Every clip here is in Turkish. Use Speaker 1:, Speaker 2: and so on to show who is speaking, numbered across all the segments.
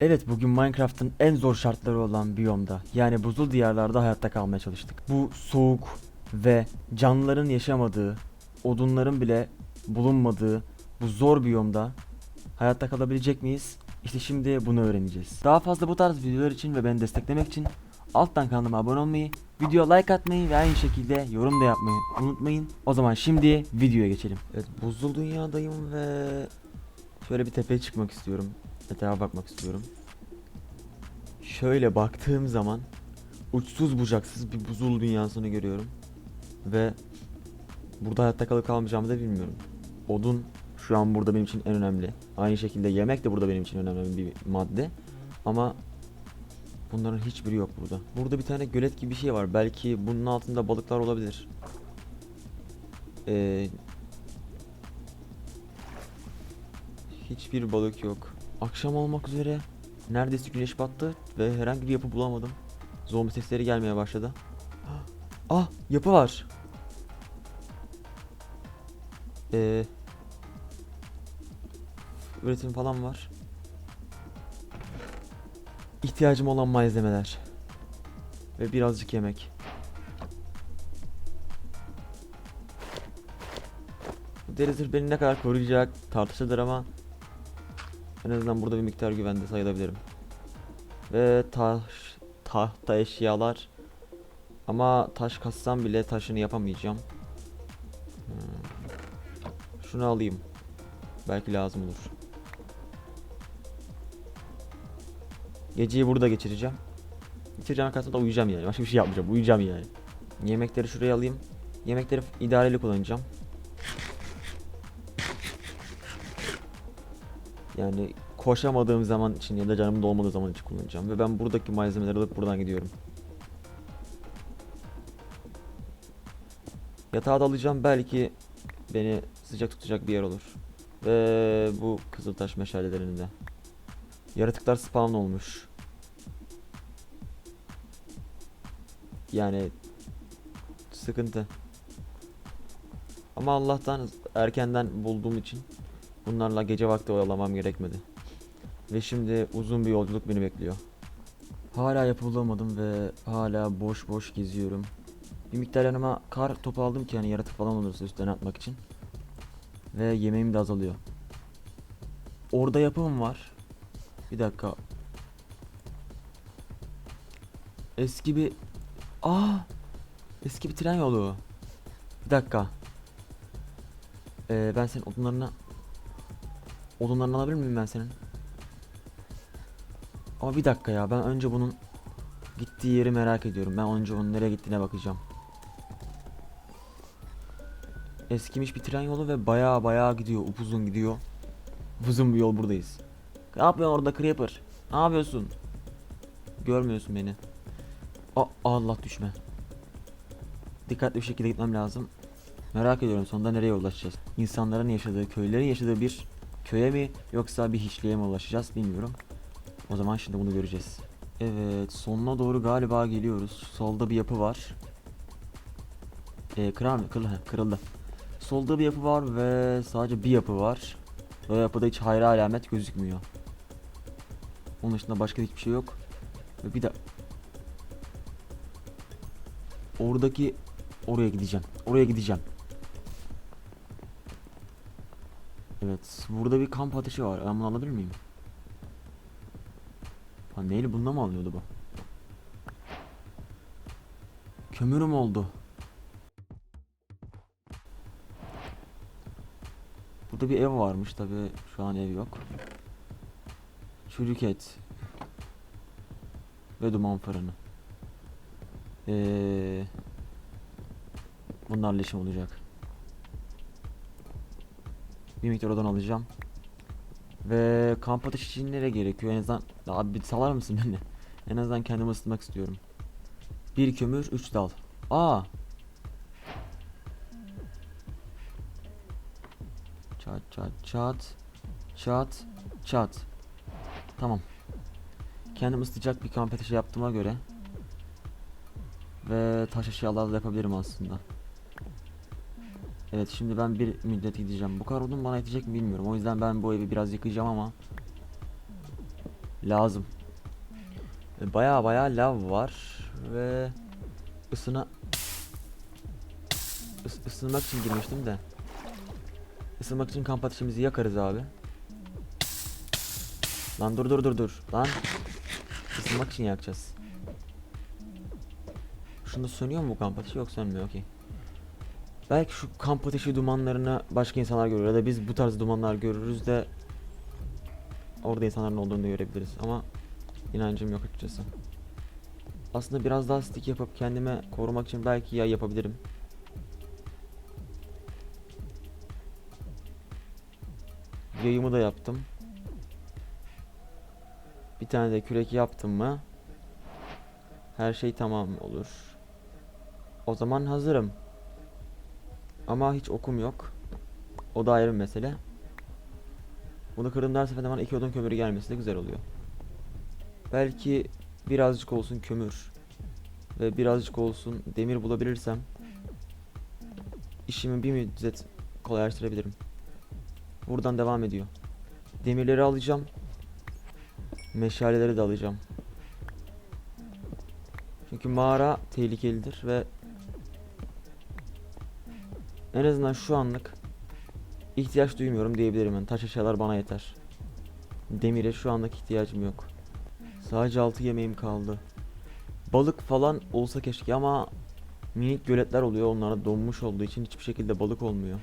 Speaker 1: Evet bugün Minecraft'ın en zor şartları olan biyomda yani buzul diyarlarda hayatta kalmaya çalıştık. Bu soğuk ve canlıların yaşamadığı, odunların bile bulunmadığı bu zor biyomda hayatta kalabilecek miyiz? İşte şimdi bunu öğreneceğiz. Daha fazla bu tarz videolar için ve beni desteklemek için alttan kanalıma abone olmayı, videoya like atmayı ve aynı şekilde yorum da yapmayı unutmayın. O zaman şimdi videoya geçelim. Evet buzul dünyadayım ve şöyle bir tepeye çıkmak istiyorum. Etrafa bakmak istiyorum. Şöyle baktığım zaman uçsuz bucaksız bir buzul dünyasını görüyorum. Ve burada hayatta kalıp kalmayacağımı da bilmiyorum. Odun şu an burada benim için en önemli. Aynı şekilde yemek de burada benim için önemli bir madde. Ama bunların hiçbiri yok burada. Burada bir tane gölet gibi bir şey var. Belki bunun altında balıklar olabilir. Ee, hiçbir balık yok. Akşam olmak üzere. Neredeyse güneş battı ve herhangi bir yapı bulamadım. Zombi sesleri gelmeye başladı. Ah, yapı var. Ee, üretim falan var. İhtiyacım olan malzemeler ve birazcık yemek. Bu deri zırh beni ne kadar koruyacak tartışılır ama en azından burada bir miktar güvende sayılabilirim. Ve taş, tahta eşyalar. Ama taş kassam bile taşını yapamayacağım. Hmm. Şunu alayım. Belki lazım olur. Geceyi burada geçireceğim. Geçireceğim arkasında uyuyacağım yani. Başka bir şey yapmayacağım. Uyuyacağım yani. Yemekleri şuraya alayım. Yemekleri idareli kullanacağım. Yani koşamadığım zaman için ya da canım dolmadığı zaman için kullanacağım. Ve ben buradaki malzemeleri alıp buradan gidiyorum. Yatağı da alacağım. Belki beni sıcak tutacak bir yer olur. Ve bu kızıltaş meşalelerinde. Yaratıklar spawn olmuş. Yani sıkıntı. Ama Allah'tan erkenden bulduğum için bunlarla gece vakti oyalamam gerekmedi. Ve şimdi uzun bir yolculuk beni bekliyor. Hala yapı bulamadım ve hala boş boş geziyorum. Bir miktar yanıma kar topu aldım ki hani yaratık falan olursa üstüne atmak için. Ve yemeğim de azalıyor. Orada yapım var. Bir dakika. Eski bir... Aa! Eski bir tren yolu. Bir dakika. Ee, ben senin odunlarına... Odunlarını alabilir miyim ben senin? Ama bir dakika ya ben önce bunun gittiği yeri merak ediyorum. Ben önce onun nereye gittiğine bakacağım. Eskimiş bir tren yolu ve baya baya gidiyor. Upuzun gidiyor. Uzun bir yol buradayız. Ne yapıyorsun orada Creeper? Ne yapıyorsun? Görmüyorsun beni. Aa, Allah düşme. Dikkatli bir şekilde gitmem lazım. Merak ediyorum sonunda nereye ulaşacağız. İnsanların yaşadığı, köylerin yaşadığı bir köye mi yoksa bir hiçliğe mi ulaşacağız bilmiyorum. O zaman şimdi bunu göreceğiz. Evet sonuna doğru galiba geliyoruz. Solda bir yapı var. Ee, kırar mı? Kırıldı. Kırıldı. Solda bir yapı var ve sadece bir yapı var. O yapıda hiç hayra alamet gözükmüyor. Onun dışında başka hiçbir şey yok. Ve bir de oradaki oraya gideceğim. Oraya gideceğim. Evet, burada bir kamp ateşi var. Ben bunu alabilir miyim? Ha neyle bununla mı alınıyordu bu? Kömürüm oldu. Burada bir ev varmış tabi şu an ev yok. Çürük et. Ve duman fırını. Ee, bunlarla işim olacak. Bir miktar odan alacağım. Ve kamp ateşi için nereye gerekiyor? En azından abi bir salar mısın beni? En azından kendimi ısıtmak istiyorum. Bir kömür, üç dal. Aa! Çat çat çat. Çat çat. Tamam. Kendim ısıtacak bir kamp ateşi yaptığıma göre ve taş eşyalarla yapabilirim aslında. Evet şimdi ben bir müddet gideceğim. Bu kadar odun bana yetecek mi bilmiyorum. O yüzden ben bu evi biraz yıkayacağım ama Lazım. E, Baya baya lav var ve ısına Is- ısınmak için girmiştim de. Isınmak için kamp ateşimizi yakarız abi. Lan dur dur dur dur. Lan. Isınmak için yakacağız. Şunda sönüyor mu bu kamp ateşi? Yok sönmüyor okey. Belki şu kamp ateşi dumanlarını başka insanlar görür ya da biz bu tarz dumanlar görürüz de orada insanların olduğunu da görebiliriz ama inancım yok açıkçası. Aslında biraz daha stick yapıp kendime korumak için belki yay yapabilirim. Yayımı da yaptım. Bir tane de kürek yaptım mı her şey tamam olur. O zaman hazırım. Ama hiç okum yok. O da ayrı bir mesele. Bunu kırdım her seferinde bana iki odun kömürü gelmesi de güzel oluyor. Belki birazcık olsun kömür ve birazcık olsun demir bulabilirsem işimi bir müddet kolaylaştırabilirim. Buradan devam ediyor. Demirleri alacağım. Meşaleleri de alacağım. Çünkü mağara tehlikelidir ve en azından şu anlık ihtiyaç duymuyorum diyebilirim. Yani taş eşyalar bana yeter. Demire şu anlık ihtiyacım yok. Sadece 6 yemeğim kaldı. Balık falan olsa keşke ama minik göletler oluyor. Onlara donmuş olduğu için hiçbir şekilde balık olmuyor.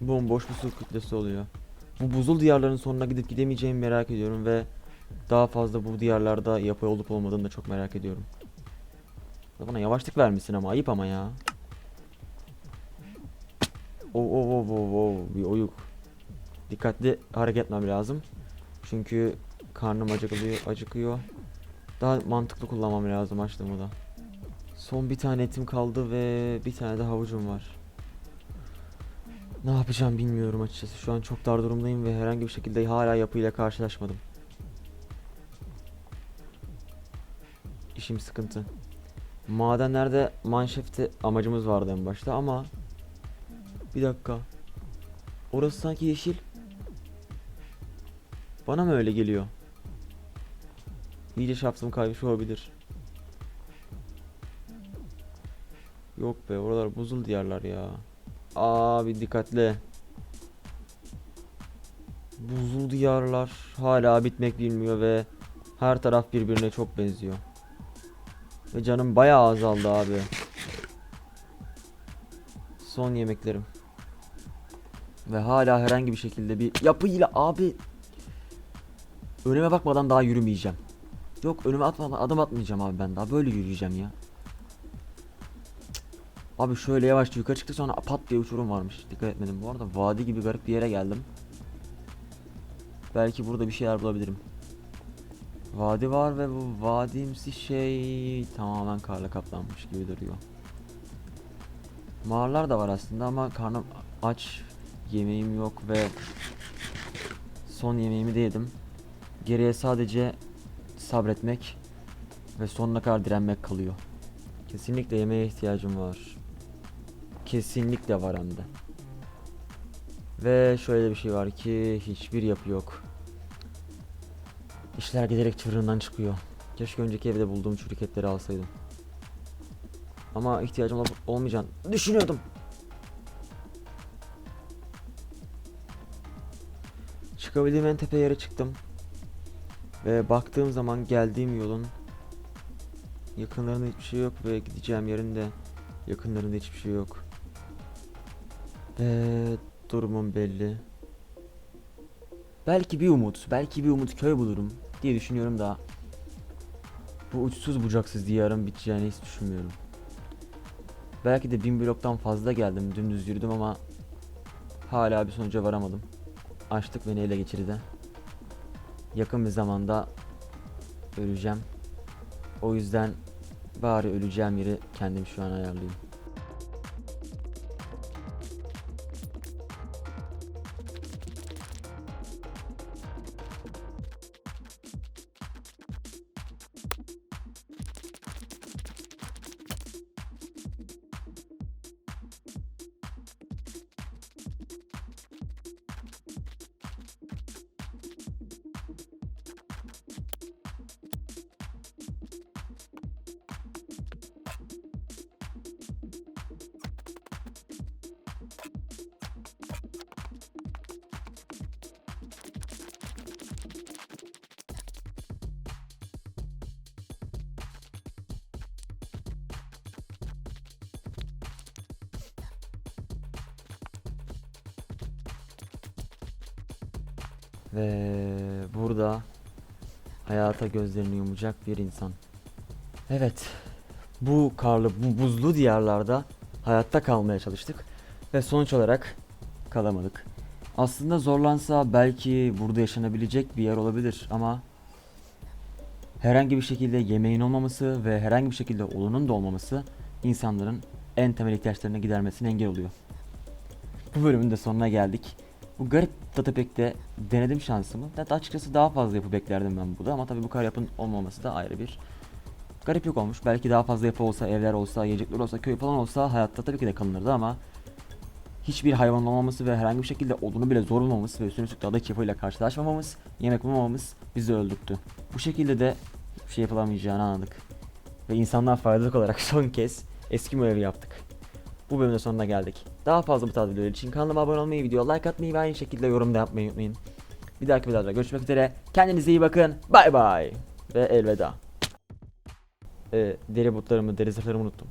Speaker 1: Bomboş bir su kütlesi oluyor. Bu buzul diyarların sonuna gidip gidemeyeceğimi merak ediyorum ve daha fazla bu diyarlarda yapı olup olmadığını da çok merak ediyorum. Bana yavaşlık vermişsin ama ayıp ama ya. Oo oo oo oo oo bir oyuk. Dikkatli hareket etmem lazım. Çünkü karnım acıkıyor, acıkıyor. Daha mantıklı kullanmam lazım açlığımı da. Son bir tane etim kaldı ve bir tane de havucum var. Ne yapacağım bilmiyorum açıkçası. Şu an çok dar durumdayım ve herhangi bir şekilde hala yapıyla karşılaşmadım. İşim sıkıntı. Madenlerde manşefte amacımız vardı en başta ama bir dakika. Orası sanki yeşil. Bana mı öyle geliyor? İyice şaftım kaymış olabilir. Yok be oralar buzul diyarlar ya. Abi dikkatli. Buzul diyarlar hala bitmek bilmiyor ve her taraf birbirine çok benziyor. Ve canım bayağı azaldı abi. Son yemeklerim. Ve hala herhangi bir şekilde bir yapıyla abi önüme bakmadan daha yürümeyeceğim. Yok önüme atmadan adım atmayacağım abi ben daha böyle yürüyeceğim ya. Abi şöyle yavaşça yukarı çıktık sonra pat diye uçurum varmış. Dikkat etmedim. Bu arada vadi gibi garip bir yere geldim. Belki burada bir şeyler bulabilirim. Vadi var ve bu vadimsi şey tamamen karla kaplanmış gibi duruyor. Mağaralar da var aslında ama karnım aç, yemeğim yok ve son yemeğimi de yedim. Geriye sadece sabretmek ve sonuna kadar direnmek kalıyor. Kesinlikle yemeğe ihtiyacım var. Kesinlikle var hem de. Ve şöyle bir şey var ki hiçbir yapı yok. İşler giderek çığırından çıkıyor. Keşke önceki evde bulduğum çürük etleri alsaydım. Ama ihtiyacım ol- olmayacağını düşünüyordum. Çıkabildiğim en tepe yere çıktım. Ve baktığım zaman geldiğim yolun yakınlarında hiçbir şey yok ve gideceğim yerin de yakınlarında hiçbir şey yok. Ve durumum belli. Belki bir umut, belki bir umut köy bulurum diye düşünüyorum da bu uçsuz bucaksız diyarın biteceğini hiç düşünmüyorum. Belki de bin bloktan fazla geldim, dümdüz yürüdüm ama hala bir sonuca varamadım. Açlık beni ele geçirdi. Yakın bir zamanda öleceğim. O yüzden bari öleceğim yeri kendim şu an ayarlayayım. Ve burada hayata gözlerini yumacak bir insan. Evet. Bu karlı, bu buzlu diyarlarda hayatta kalmaya çalıştık ve sonuç olarak kalamadık. Aslında zorlansa belki burada yaşanabilecek bir yer olabilir ama herhangi bir şekilde yemeğin olmaması ve herhangi bir şekilde olunun da olmaması insanların en temel ihtiyaçlarını gidermesine engel oluyor. Bu bölümün de sonuna geldik. Bu garip Datapek'te denedim şansımı. Hatta açıkçası daha fazla yapı beklerdim ben burada ama tabii bu kadar yapın olmaması da ayrı bir garip yok olmuş. Belki daha fazla yapı olsa, evler olsa, yiyecekler olsa, köy falan olsa hayatta tabii ki de kalınırdı ama hiçbir hayvan olmaması ve herhangi bir şekilde odunu bile zor bulmamız ve üstüne üstlük dağda yapıyla karşılaşmamamız, yemek bulmamamız bizi öldürttü. Bu şekilde de hiçbir şey yapılamayacağını anladık. Ve insanlar faydalı olarak son kez eski evi yaptık. Bu bölümün de sonuna geldik. Daha fazla bu tarz videolar için kanalıma abone olmayı, video like atmayı ve aynı şekilde yorum da yapmayı unutmayın. Bir dahaki videoda görüşmek üzere. Kendinize iyi bakın. Bay bay. Ve elveda. Ee, deri botlarımı, deri zırhlarımı unuttum.